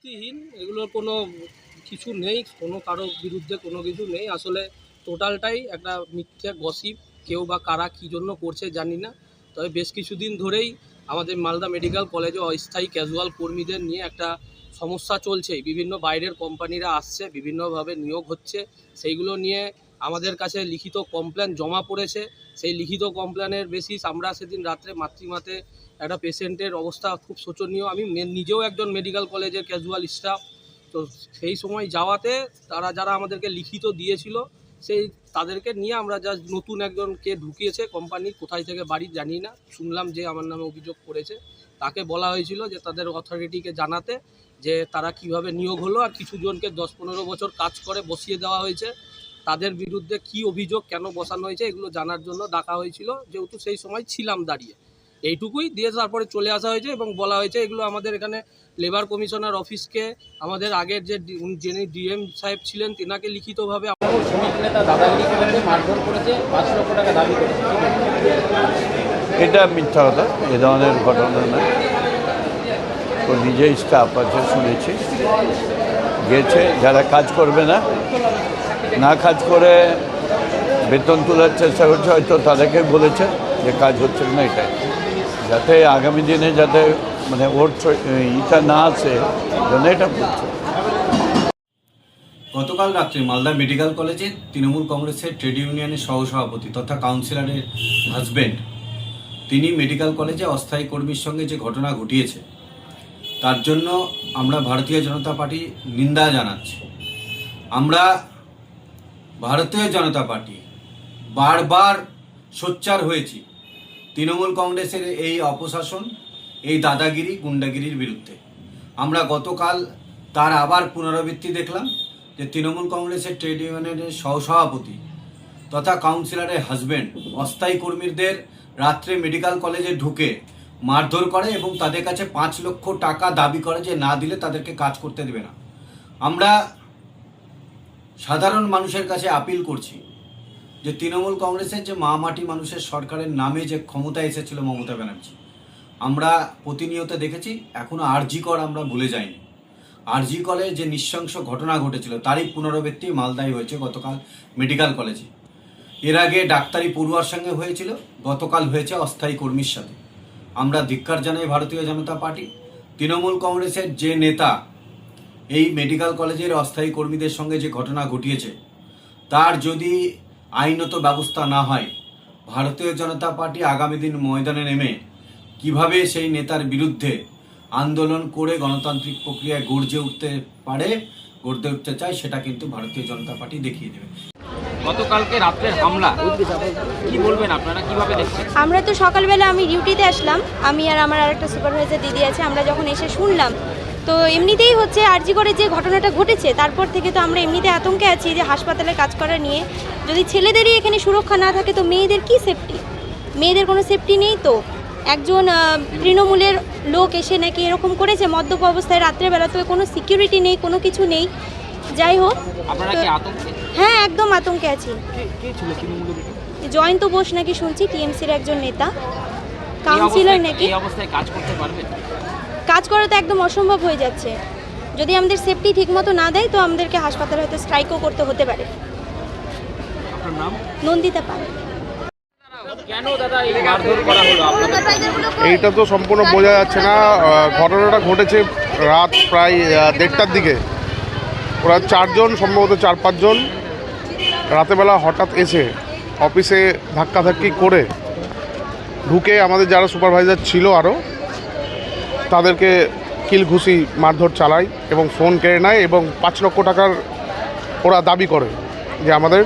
ভিত্তিহীন, এগুলোর কোনো কিছু নেই, কোনো কারোর বিরুদ্ধে কোনো কিছু নেই। আসলে টোটালটাই একটা মিথ্যে গসিপ, কেউ বা কারা কী জন্য করছে জানি না। তবে বেশ কিছুদিন ধরেই আমাদের মালদা মেডিকেল কলেজে অস্থায়ী ক্যাজুয়াল কর্মীদের নিয়ে একটা সমস্যা চলছে। বিভিন্ন বাইরের কোম্পানিরা আসছে, বিভিন্নভাবে নিয়োগ হচ্ছে। সেইগুলো নিয়ে আমাদের কাছে লিখিত কমপ্লেন জমা পড়েছে। সেই লিখিত কমপ্লেনের বেসিস আমরা সেদিন রাত্রে মাতৃমাতে একটা পেশেন্টের অবস্থা খুব শোচনীয়। আমি নিজেও একজন মেডিকেল কলেজের ক্যাজুয়াল স্টাফ তো সেই সময় যাওয়াতে তারা যারা আমাদেরকে লিখিত দিয়েছিল, সেই তাদেরকে নিয়ে আমরা যা নতুন একজনকে ঢুকিয়েছে কোম্পানি কোথায় থেকে বাড়ি জানি না। শুনলাম যে আমার নামে অভিযোগ করেছে। তাকে বলা হয়েছিল যে তাদের অথরিটিকে জানাতে যে তারা কীভাবে নিয়োগ হলো আর কিছু জনকে দশ পনেরো বছর কাজ করে বসিয়ে দেওয়া হয়েছে। তাদের বিরুদ্ধে কি অভিযোগ, কেন বসানো হয়েছে, এগুলো জানার জন্য ডাকা হয়েছিল। যেহেতু সেই সময় ছিলাম দাঁড়িয়ে। এইটুকুই দিয়ে তারপরে চলে আসা হয়েছে এবং বলা হয়েছে এগুলো আমাদের এখানে লেবার কমিশনার অফিসকে আমাদের আগের যে যিনি ডিএম সাহেব ছিলেন, তেনাকে লিখিতভাবে এটা মিথ্যা কথা, এ ধরনের ঘটনা না। ও নিজেই স্টাফ আছে, শুনেছি। গেছে, যারা কাজ করবে না না কাজ করে বেতন তোলার চেষ্টা করছে, হয়তো তাদেরকে বলেছে যে কাজ হচ্ছে না এটাই। যাতে আগামী দিনে যাতে মানে ওর ইটা না আসে জন্য এটা করছে। গতকাল রাত্রে মালদা মেডিকেল কলেজে তৃণমূল কংগ্রেসের ট্রেড ইউনিয়নের সহসভাপতি তথা কাউন্সিলরের হাজবেন্ড, তিনি মেডিকেল কলেজে অস্থায়ী কর্মীর সঙ্গে যে ঘটনা ঘটিয়েছে, তার জন্য আমরা ভারতীয় জনতা পার্টি নিন্দা জানাচ্ছি। আমরা ভারতীয় জনতা পার্টি। বারবার সোচ্চার হয়েছি। তৃণমূল কংগ্রেসের এই অপশাসন, এই দাদাগিরি, গুন্ডাগিরির বিরুদ্ধে। আমরা গতকাল তার আবার পুনরাবৃত্তি দেখলাম যে তৃণমূল কংগ্রেসের ট্রেড ইউনিয়নের সহসভাপতি তথা কাউন্সিলরের হাজব্যান্ড অস্থায়ী কর্মীদের রাত্রে মেডিকেল কলেজে ঢুকে মারধর করে এবং তাদের কাছে পাঁচ লক্ষ টাকা দাবি করে যে না দিলে তাদেরকে কাজ করতে দেবে না। আমরা সাধারণ মানুষের কাছে আপিল করছি যে তৃণমূল কংগ্রেসের যে মা মাটি মানুষের সরকারের নামে যে ক্ষমতা এসেছিল মমতা ব্যানার্জি, আমরা প্রতিনিয়ত দেখেছি, এখনও আরজি কর আমরা ভুলে যাইনি। আরজি কলে যে নৃশংস ঘটনা ঘটেছিল, তারই পুনরাবৃত্তি মালদায় হয়েছে গতকাল মেডিকেল কলেজে। এর আগে ডাক্তারি পড়ুয়ার সঙ্গে হয়েছিল, গতকাল হয়েছে অস্থায়ী কর্মীর সাথে। আমরা ধিক্কার জানাই ভারতীয় জনতা পার্টি। তৃণমূল কংগ্রেসের যে নেতা এই মেডিকেল কলেজের অস্থায়ী কর্মীদের সঙ্গে যে ঘটনা ঘটিয়েছে তার যদি আইনত ব্যবস্থা না হয় ভারতীয় জনতা পার্টি আগামী দিন ময়দানে নেমে কীভাবে সেই নেতার বিরুদ্ধে আন্দোলন করে গণতান্ত্রিক প্রক্রিয়ায় গর্জে উঠতে পারে গড়তে উঠতে চায় সেটা কিন্তু ভারতীয় জনতা পার্টি দেখিয়ে দেবে। গতকালকে রাত্রের হামলা কি বলবেন আপনারা কীভাবে দেখছেন? আমরা তো সকালবেলা আমি ডিউটিতে আসলাম আমি আর আমার আরেকটা সুপারভাইজার দিদি আছে আমরা যখন এসে শুনলাম তো এমনিতেই হচ্ছে আরজি করে যে ঘটনাটা ঘটেছে তারপর থেকে তো আমরা এমনিতে আতঙ্কে আছি যে হাসপাতালে কাজ করা নিয়ে। যদি ছেলেদেরই এখানে সুরক্ষা না থাকে তো মেয়েদের কি সেফটি মেয়েদের কোনো সেফটি নেই তো? একজন তৃণমূলের লোক এসে নাকি এরকম করেছে মদ্যপ অবস্থায় রাত্রেবেলা তো কোনো সিকিউরিটি নেই কোনো কিছু নেই। যাই হোক হ্যাঁ একদম আতঙ্কে আছি। জয়ন্ত বোস নাকি শুনছি টিএমসির একজন নেতা। কাউন্সিলর নাকি। অবস্থায় কাজ করতে পারবেন? কাজ করা তো একদম অসম্ভব হয়ে যাচ্ছে। যদি আমাদের সেফটি ঠিকমতো না দেয় তো আমাদেরকে হাসপাতালে হয়তো স্ট্রাইকও করতে হতে পারে। আপনার নাম? নন্দিতা পাল। কেন দাদা এই মারধর করা হলো আপনাদের? এইটা তো সম্পূর্ণ বোঝা যাচ্ছে না। ঘটনাটা ঘটেছে রাত প্রায় দেড়টার দিকে। ওরা চারজন সম্ভবত চার পাঁচজন রাতেবেলা হঠাৎ এসে অফিসে ধাক্কাধাক্কি করে ঢুকে আমাদের যারা সুপারভাইজার ছিল আরও তাদেরকে কিল ঘুষি মারধর চালায় এবং ফোন কেড়ে নেয় এবং পাঁচ লক্ষ টাকার ওরা দাবি করে যে আমাদের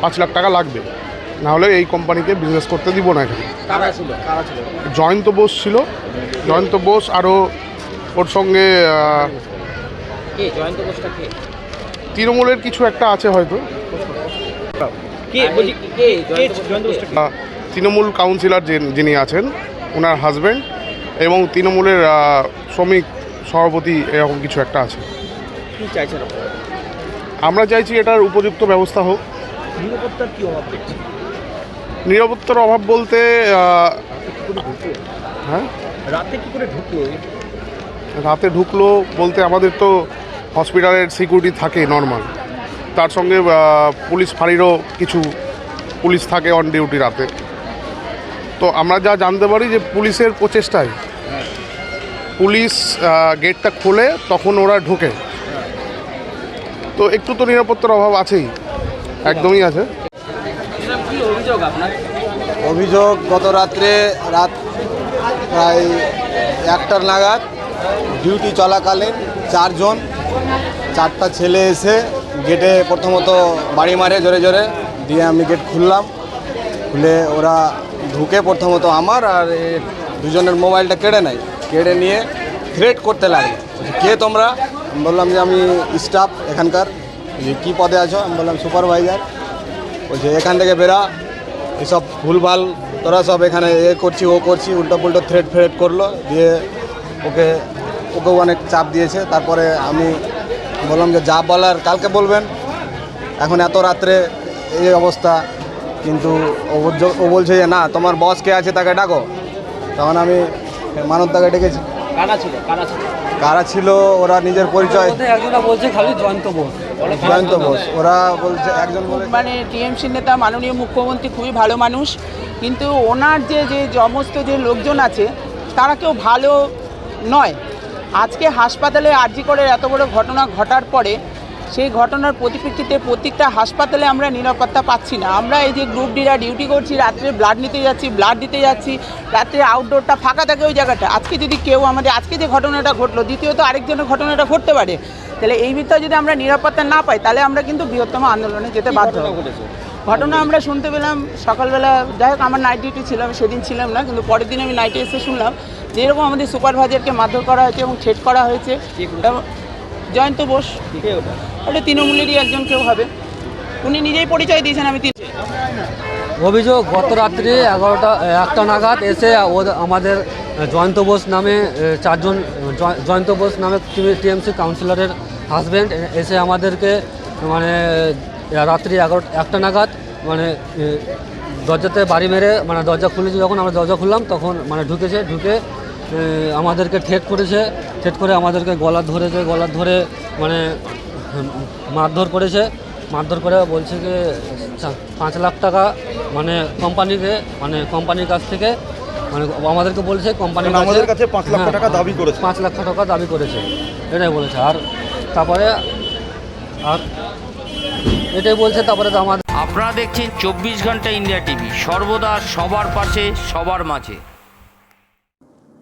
পাঁচ লাখ টাকা লাগবে। না হলে এই কোম্পানিকে বিজনেস করতে দিব না এখানে। কারা ছিল? কারা ছিল? জয়ন্ত বোস ছিল। জয়ন্ত বোস আরও ওর সঙ্গে তৃণমূলের কিছু একটা আছে হয়তো। তৃণমূল কাউন্সিলর যে- যিনি আছেন ওনার হাজব্যান্ড এবং তৃণমূলের শ্রমিক সভাপতি এরকম কিছু একটা আছে। কি চাইছেন আমরা চাইছি এটার উপযুক্ত ব্যবস্থা হোক। নিরাপত্তার কি অভাব দেখছেন? নিরাপত্তার অভাব বলতে হ্যাঁ? রাতে কি করে ঢুকলো? রাতে ঢুকলো বলতে আমাদের তো হসপিটালের সিকিউরিটি থাকে নর্মাল। তার সঙ্গে পুলিশ ফাঁড়িরও কিছু পুলিশ থাকে অন ডিউটি রাতে। তো আমরা যা জানতে পারি যে পুলিশের প্রচেষ্টায় পুলিশ গেটটা খোলে তখন ওরা ঢোকে। তো একটু তো নিরাপত্তার অভাব আছেই। একদমই আছে। অভিযোগ গত রাত্রে রাত প্রায় একটার নাগাদ ডিউটি চলাকালীন চারজন চারটা ছেলে এসে গেটে প্রথমত বাড়ি মারে জোরে জোরে দিয়ে আমি গেট খুললাম। খুলে ওরা ঢুকে প্রথমত আমার আর দুজনের মোবাইলটা কেড়ে নেয়। কেড়ে নিয়ে থ্রেট করতে লাগে কে তোমরা? আমি বললাম যে আমি স্টাফ এখানকার, যে কী পদে আছো? আমি বললাম সুপারভাইজার বলছে, এখান থেকে বেরা। এসব ভুলভাল, তোরা সব এখানে এ করছি, ও করছি উল্টো পুল্টো থ্রেড ফ্রেড করল। দিয়ে ওকে ওকেও অনেক চাপ দিয়েছে। তারপরে আমি বললাম যে, যা বলার কালকে বলবেন। এখন এত রাত্রে এই অবস্থা। কিন্তু ও বলছে যে, না, তোমার বস কে আছে তাকে ডাকো। তখন আমি মানবদাকে ডেকেছি? কারা ছিল? কারা ছিল? কারা ছিল? ওরা নিজের পরিচয়। একজনা বলছে খালি জয়ন্ত বোস। জয়ন্ত বোস। ওরা বলছে একজন মানে টিএমসি নেতা মাননীয় মুখ্যমন্ত্রী খুবই ভালো মানুষ। কিন্তু ওনার যে যে সমস্ত যে লোকজন আছে তারা কেউ ভালো নয়। আজকে হাসপাতালে আর্জি করে এত বড় ঘটনা ঘটার পরে সেই ঘটনার পরিপ্রেক্ষিতে প্রত্যেকটা হাসপাতালে আমরা নিরাপত্তা পাচ্ছি না। আমরা এই যে গ্রুপ ডিরা ডিউটি করছি রাত্রে ব্লাড নিতে যাচ্ছি ব্লাড দিতে যাচ্ছি রাত্রে আউটডোরটা ফাঁকা থাকে ওই জায়গাটা। আজকে যদি কেউ আমাদের আজকে যে ঘটনাটা ঘটলো দ্বিতীয়ত আরেকজনের ঘটনাটা ঘটতে পারে। তাহলে এই ভিতরে যদি আমরা নিরাপত্তা না পাই তাহলে আমরা কিন্তু বৃহত্তম আন্দোলনে যেতে বাধ্য ঘটনা আমরা শুনতে পেলাম সকালবেলা। যাই হোক আমার নাইট ডিউটি ছিল আমি সেদিন ছিলাম না কিন্তু পরের দিন আমি নাইটে এসে শুনলাম যেরকম আমাদের সুপারভাইজারকে মারধর করা হয়েছে এবং ছেট করা হয়েছে। জয়ন্ত বোস। ওটা তৃণমূলেরই একজন কেউ হবে। উনি নিজেই পরিচয় দিয়েছেন, আমি অভিযোগ, গত রাত্রি এগারোটা একটা নাগাদ এসে আমাদের জয়ন্ত বোস নামে চারজন, জয়- জয়ন্ত বোস নামে টিএমসি কাউন্সিলরের হাজব্যান্ড এসে আমাদেরকে মানে রাত্রি এগারো একটা নাগাদ মানে দরজাতে বাড়ি মেরে মানে দরজা খুলেছে, যখন আমরা দরজা খুললাম, তখন মানে ঢুকেছে, ঢুকে আমাদেরকে ঠেট করেছে ঠেট করে আমাদেরকে গলা ধরেছে গলা ধরে মানে মারধর করেছে। মারধর করে বলছে যে পাঁচ লাখ টাকা মানে কোম্পানিকে মানে কোম্পানির কাছ থেকে মানে আমাদেরকে বলছে কোম্পানির মানে আমাদের কাছে পাঁচ হ্যাঁ, টাকা দাবি করেছে। পাঁচ লাখ টাকা দাবি করেছে। এটাই বলেছে। আর তারপরে আর এটাই বলছে তারপরে তো আমাদের আপনারা দেখছেন চব্বিশ ঘণ্টা ইন্ডিয়া টিভি। সর্বদা সবার পাশে সবার মাঝে।